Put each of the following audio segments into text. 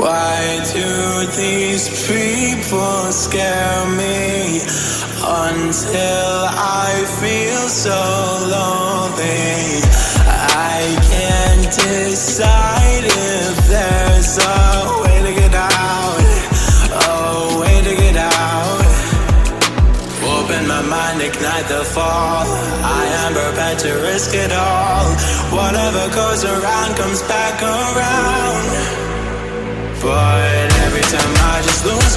Why do these people scare me until I feel so lonely? I can't decide if there's a way to get out, a way to get out. Open my mind, ignite the fall. I am prepared to risk it all. Whatever goes around comes back around. But every time I just lose.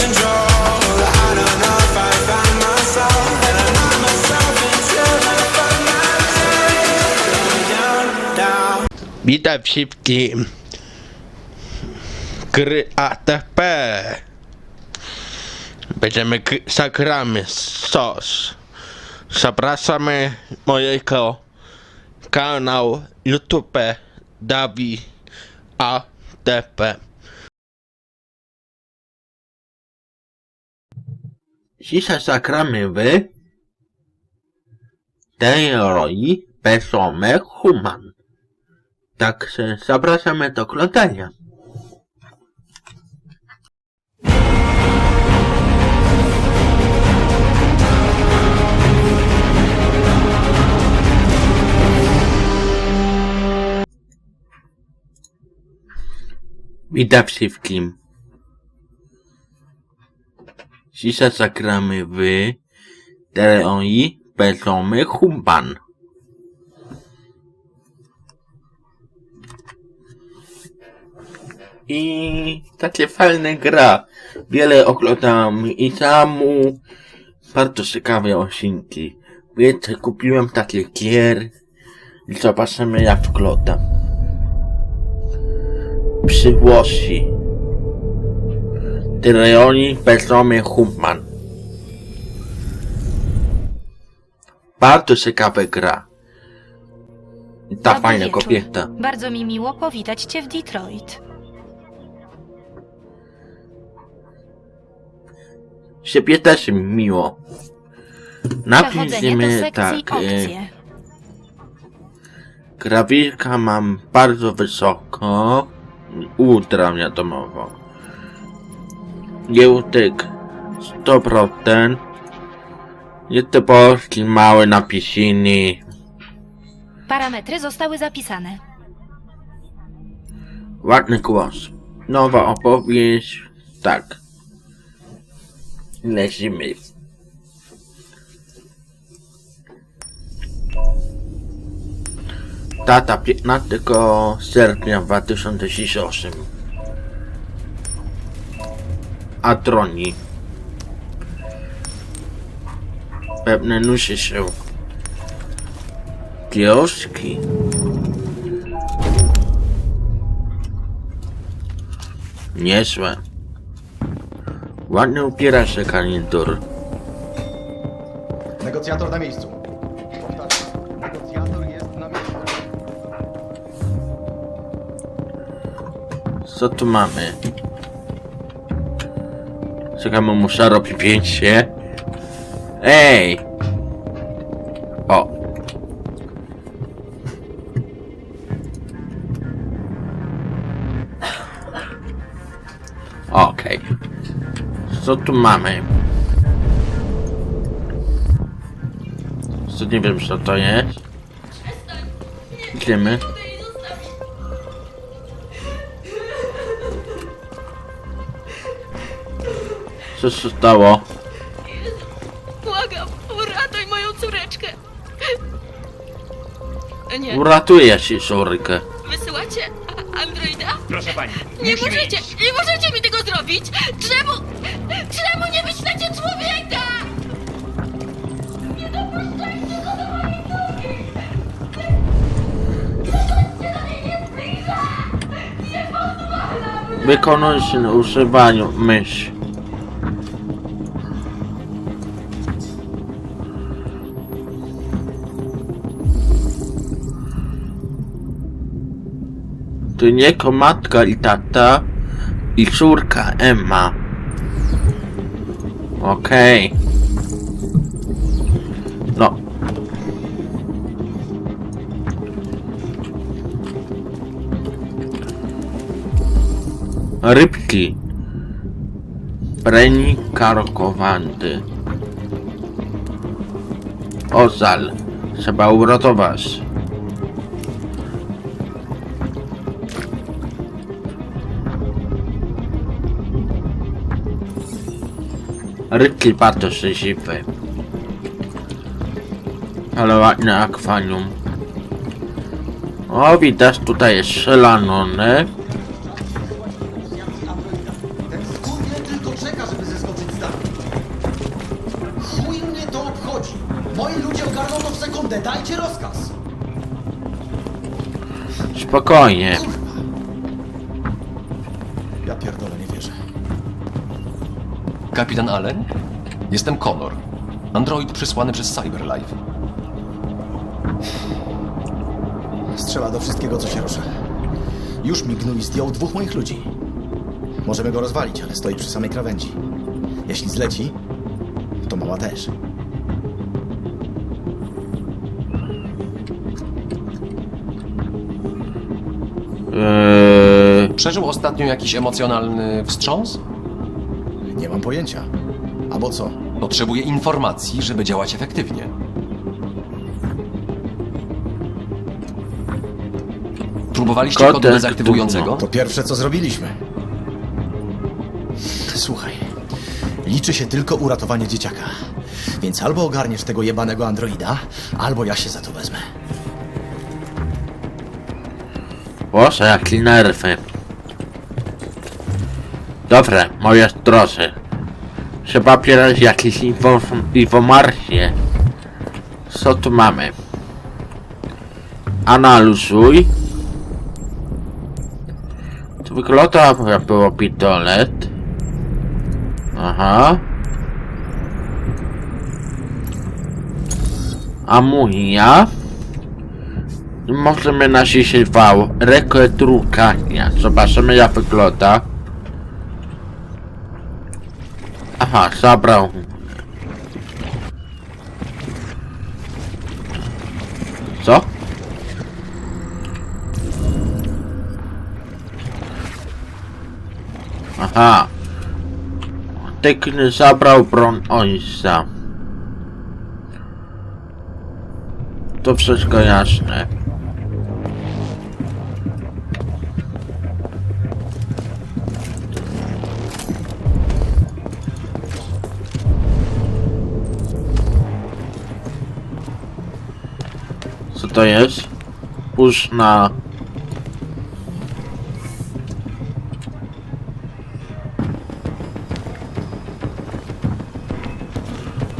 Witam wszystkim. Gry ATP. Będziemy zagramy sos. Zapraszamy mojego kanału YouTube Dawi ATP. Dzisiaj zagramy w Teorii Personel Human. Także zapraszamy do oglądania. Witam wszystkim. Dzisiaj zagramy w Teorii Personel Human. I takie fajne gra. Wiele oglądam i samu. Bardzo ciekawe odcinki. Wiecie, kupiłem takie gier. I zobaczymy jak wygląda. Przyłosi. Tyreoni Bezomy Human. Bardzo ciekawa gra. Ta Dobry fajna wieczór. kobieta. Bardzo mi miło powitać Cię w Detroit. Siebie też mi miło. Przechodzenie do Napiszmy sekcji tak. E, opcje. Mam bardzo wysoko. Ultra wiadomowo. Jełtyk 100%. Jest polski mały napisiny. Parametry zostały zapisane. Ładny głos. Nowa opowieść. Tak. Lecimy. Data 15 sierpnia 2008. Atroni. Pewne nusi się. Kioski. Niezłe. Ładnie upiera się kanitur. Negocjator na miejscu. Powtarzam, negocjator jest na miejscu. Co tu mamy? Czekamy mu robi pięcie. Ej! O! Okej. Co tu mamy? Co nie wiem co to jest. Idziemy. Co się stało? Błagam, uratuj moją córeczkę. Nie, Uratuję ci córkę. wysyłacie a- androida? Proszę pani, Nie musimy możecie, iść. nie możecie mi tego zrobić! Czemu, czemu nie wyślecie człowieka? Nie dopuszczajcie go do mojej córki! Nie do niej nie zbliża! Nie pozwalam! Wykonuj się na używaniu mysz. To nieko matka i tata i córka Emma. Okej. No. Rybki. Preni karkowanty. Ozal. Trzeba uratować. Rybki bardzo szczęśliwe. Ale ładne akwarium. O, widać tutaj jest szelanone. Ten skurwiel tylko czeka, żeby zeskoczyć z dachu. Chuj mnie to obchodzi. Moi ludzie ogarną to w sekundę. Dajcie rozkaz. Spokojnie. Kapitan Allen? Jestem Connor. Android przysłany przez Cyberlife. Strzela do wszystkiego, co się rusza. Już mignął i zdjął dwóch moich ludzi. Możemy go rozwalić, ale stoi przy samej krawędzi. Jeśli zleci, to mała też. Eee, Przeżył ostatnio jakiś emocjonalny wstrząs? Nie mam pojęcia. Albo co? Potrzebuje informacji, żeby działać efektywnie. Próbowaliście kodu dezaktywującego? To pierwsze, co zrobiliśmy. Słuchaj, liczy się tylko uratowanie dzieciaka. Więc albo ogarniesz tego jebanego androida, albo ja się za to wezmę. Boże, jakie nerwy. Dobre, moje drodzy. Trzeba opierać jakieś info- informacje. Co tu mamy? Analizuj. To wygląda jak było pistolet. Aha. Amunia. Możemy nacisnąć wał. Rekrutania. Zobaczymy jak wygląda. Aha, zabrał. Co? Aha. Tykny zabrał broń ojca. To wszystko jasne. To jest? Push na...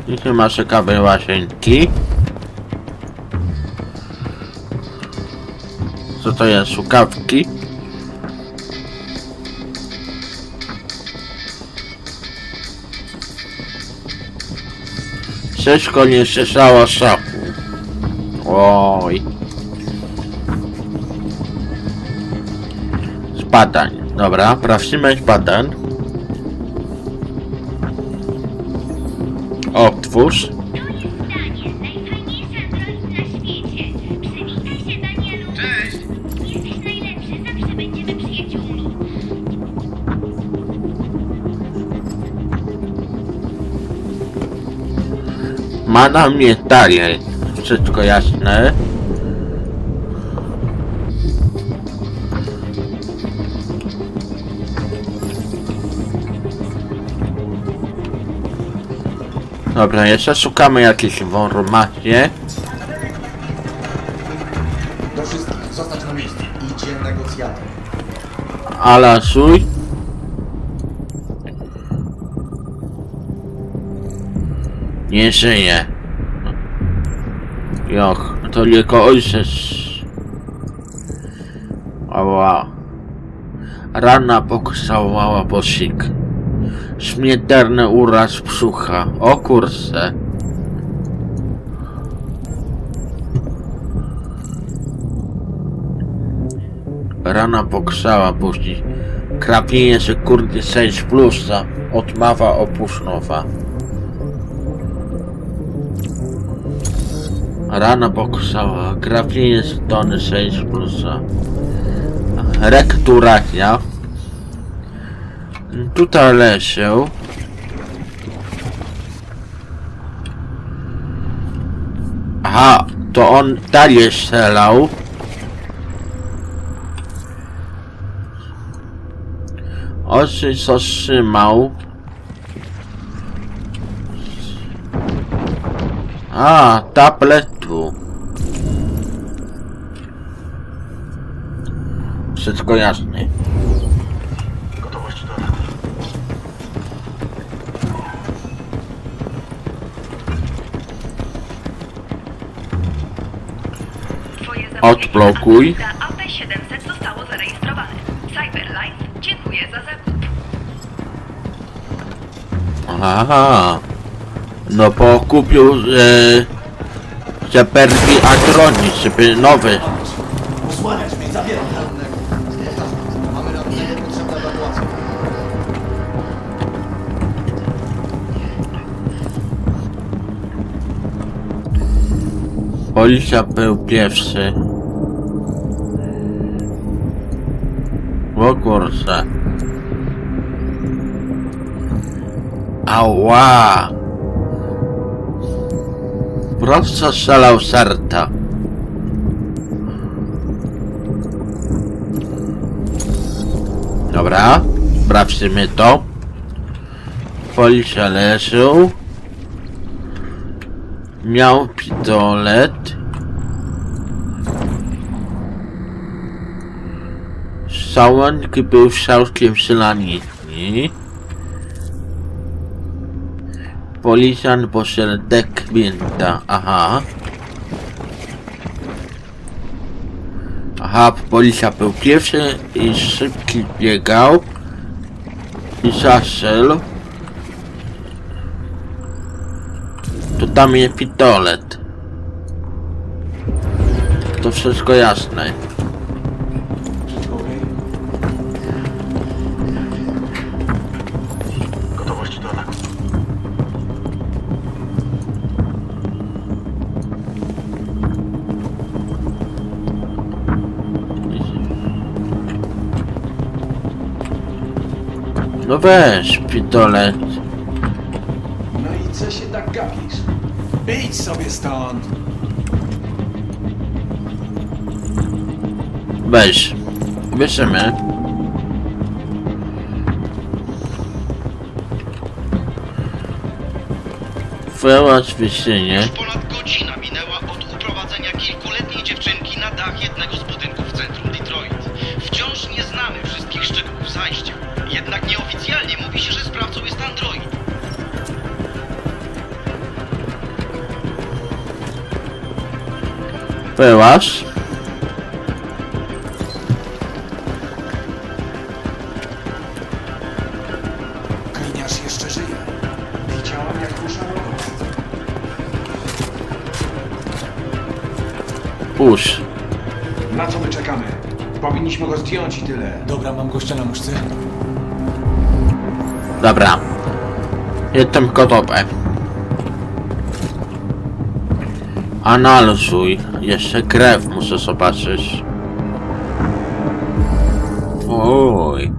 I chyba ciekawe łazienki. Co to jest? Szukawki? Wszystko nie słyszało szafu. Dobra, sprawdźmy badań. Otwórz. Ma na mnie dalej. Wszystko jasne. Dobra, jeszcze szukamy jakieś informacje. Do wszystkich, zostać na miejscu. Idzie negocjator. Alasuj. Nie żyje. Joch, to tylko ojciec. Ała. Rana pokrzałała posik. Śmiertelny uraz brzucha. O kurse. Rana pokrzała później. Krapienie sekundy 6 plusa. Odmawa opusznowa. Rana pokrzała. Krapienie sekundy 6 plusa. Rekturacja. Tutaj leżał. Aha, to on dalej strzelał. Oczy zatrzymał. A, tabletu. Wszystko jasne. Odblokuj. zamówienie na AP700 zostało zarejestrowane. Cyberline, dziękuję za zakup. Aha. No bo kupił e, że perwi Atroni, żeby nowy. Usłaniać mnie, zabieram rannego. Mamy rannego, potrzebna ewakuacja. Policja był pierwszy. O kurczę. Ała! Prosto strzelał serca. Dobra, sprawdźmy to. Policja leżył. Miał pistolet. Sałonki był całkiem szlachetny. Policjant poszedł do kwinta. Aha. Aha, policja był pierwszy i szybki biegał. I zastrzelił. To tam jest pistolet. To wszystko jasne. Weź pistolet. No i co się tak gapisz? Idź sobie stąd! Weź. Bierzemy. Wyłącz wysienie. Już ponad godzina minęła od uprowadzenia kilkuletniej dziewczynki na dach jednego z budynków w centrum Detroit. Wciąż nie znamy wszystkich szczegółów zajścia. Jednak nieoficjalnie mówi się, że sprawcą jest android. Wyłaź. Kliniarz jeszcze żyje. Widziałam jak uszanował. Puść. Na co my czekamy? Powinniśmy go zdjąć i tyle. Dobra, mam gościa na muszce. Dobra. Jestem gotowy. Analizuj. Jeszcze krew muszę zobaczyć. Oj.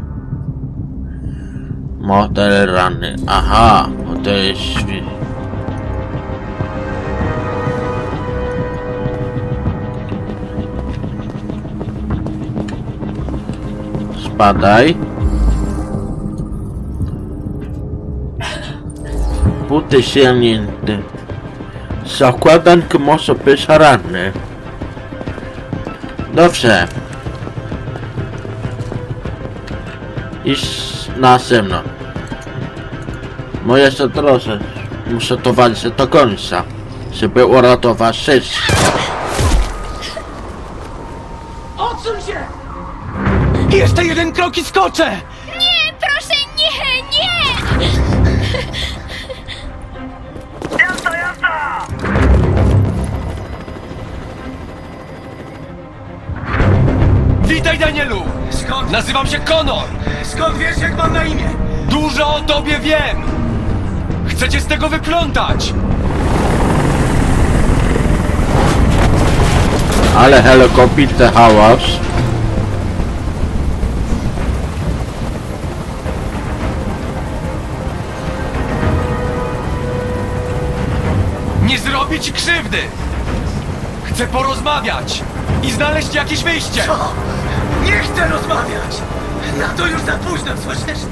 Model rany. Aha, to jest. Spadaj. Buty sięgnięte. Zakładankę może być ranny. Dobrze. Iść na zewnątrz. Moje zadroże. Muszę to walczyć do końca. Żeby uratować życie. Odsuń się! Jeszcze jeden krok i skoczę! Nazywam się Konor! Skąd wiesz, jak mam na imię? Dużo o tobie wiem! Chcę cię z tego wyplątać! Ale helikopter hałas. Nie zrobić krzywdy! Chcę porozmawiać i znaleźć jakieś wyjście! Co? Chcę rozmawiać! Na to już za późno, słyszysz?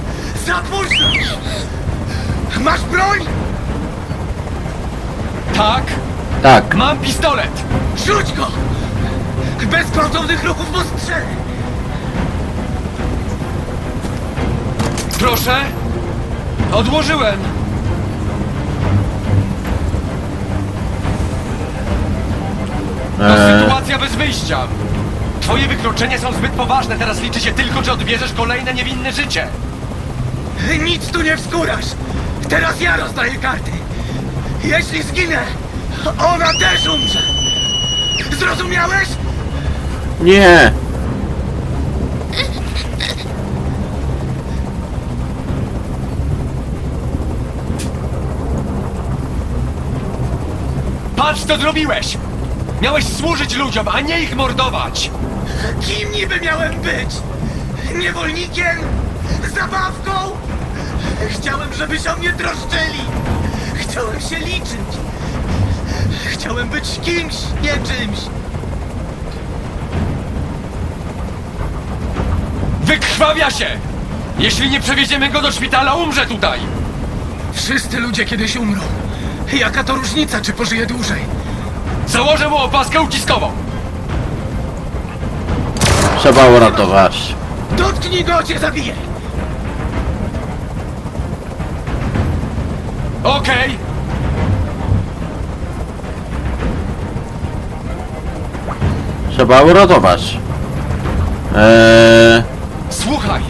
Za późno! Masz broń? Tak, Tak, mam pistolet! Rzuć go! Bez gwałtownych ruchów postrzelę! Proszę! Odłożyłem! To Eee. sytuacja bez wyjścia! Twoje wykroczenia są zbyt poważne, teraz liczy się tylko, czy odbierzesz kolejne niewinne życie! Nic tu nie wskórasz! Teraz ja rozdaję karty! Jeśli zginę, ona też umrze! Zrozumiałeś? nie! Patrz, co zrobiłeś! Miałeś służyć ludziom, a nie ich mordować! Kim niby miałem być? Niewolnikiem? Zabawką? Chciałem, żeby się o mnie troszczyli! Chciałem się liczyć! Chciałem być kimś, nie czymś! Wykrwawia się! Jeśli nie przewieziemy go do szpitala, umrze tutaj! Wszyscy ludzie kiedyś umrą. Jaka to różnica, czy pożyje dłużej? Założę mu opaskę uciskową! Trzeba uratować. Dotknij go, cię zabiję! Okej! Trzeba uratować. Eee, Słuchaj!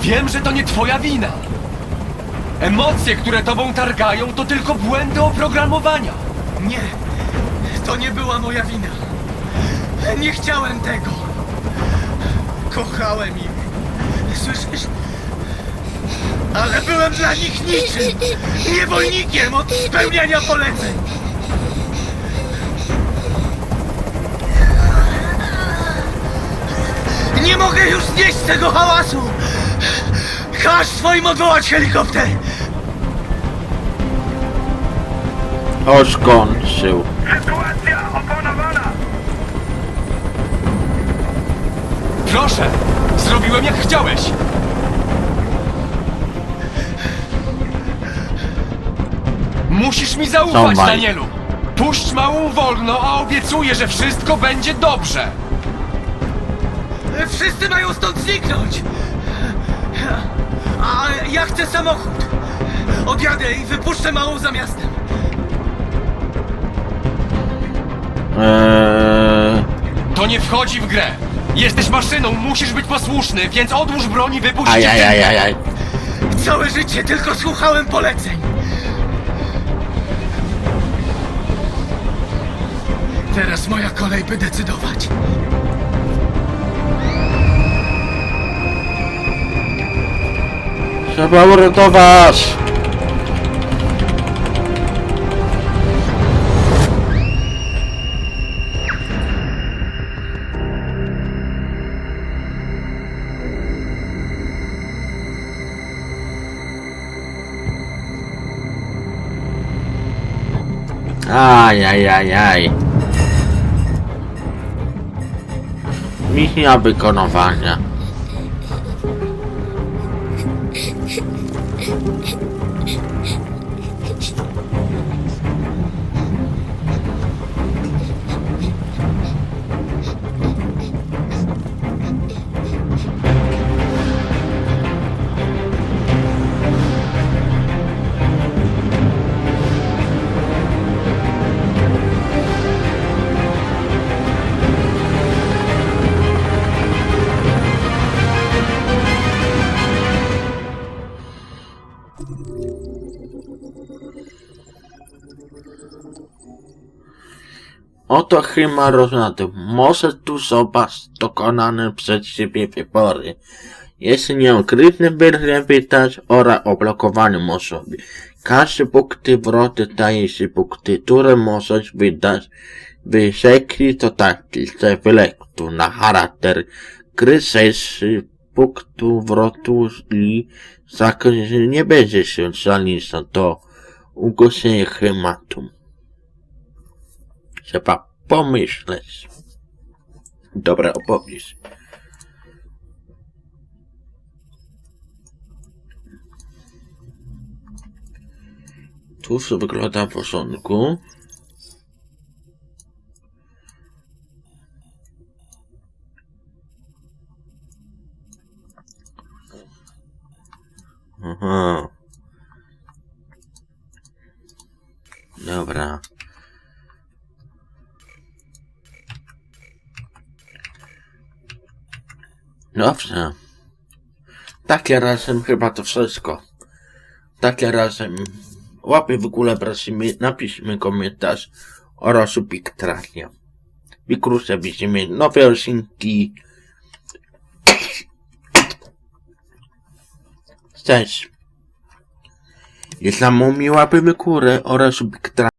Wiem, że to nie twoja wina. Emocje, które tobą targają, to tylko błędy oprogramowania. Nie, to nie była moja wina. Nie chciałem tego. Kochałem ich. Słyszysz? Ale byłem dla nich niczym. Niewolnikiem od spełniania poleceń. Nie mogę już znieść tego hałasu. Każ swoim odwołać helikopter. oskończył. Proszę! Zrobiłem jak chciałeś! Musisz mi zaufać. Danielu! Puść małą wolno, a obiecuję, że wszystko będzie dobrze! Wszyscy mają stąd zniknąć! A ja chcę samochód! Odjadę i wypuszczę małą za miastem. Eee, To nie wchodzi w grę! Jesteś maszyną, musisz być posłuszny, więc odłóż broń i wypuść dziewczynkę. ajajajajaj. Całe życie tylko słuchałem poleceń. Teraz moja kolej, by decydować. Trzeba uratować. Ajajajaj. Misja wykonywania. Oto chyba rozrady. Może tu zobacz dokonane przez siebie wybory. Jeśli nieokrytne będzie witać oraz oblokowanym osobie. Każdy punkty wroty daje się punkty, które możesz wydać. Wysekli to taki, że wylektu na charakter gry punktu wrotu i zakres nie będzie się zaliczał do ugłoszenia schematu. Trzeba pomyśleć. Dobra opowieść. Tu wszystko wygląda w porządku. Aha. Dobra. Dobrze. Takie razem chyba to wszystko. Takie razem. Łapy w ogóle prosimy, napiszmy komentarz oraz subiktranie. Wykrócę widzimy nowe odcinki. Cześć. Jest nam mi łapy w górę oraz subiktranie.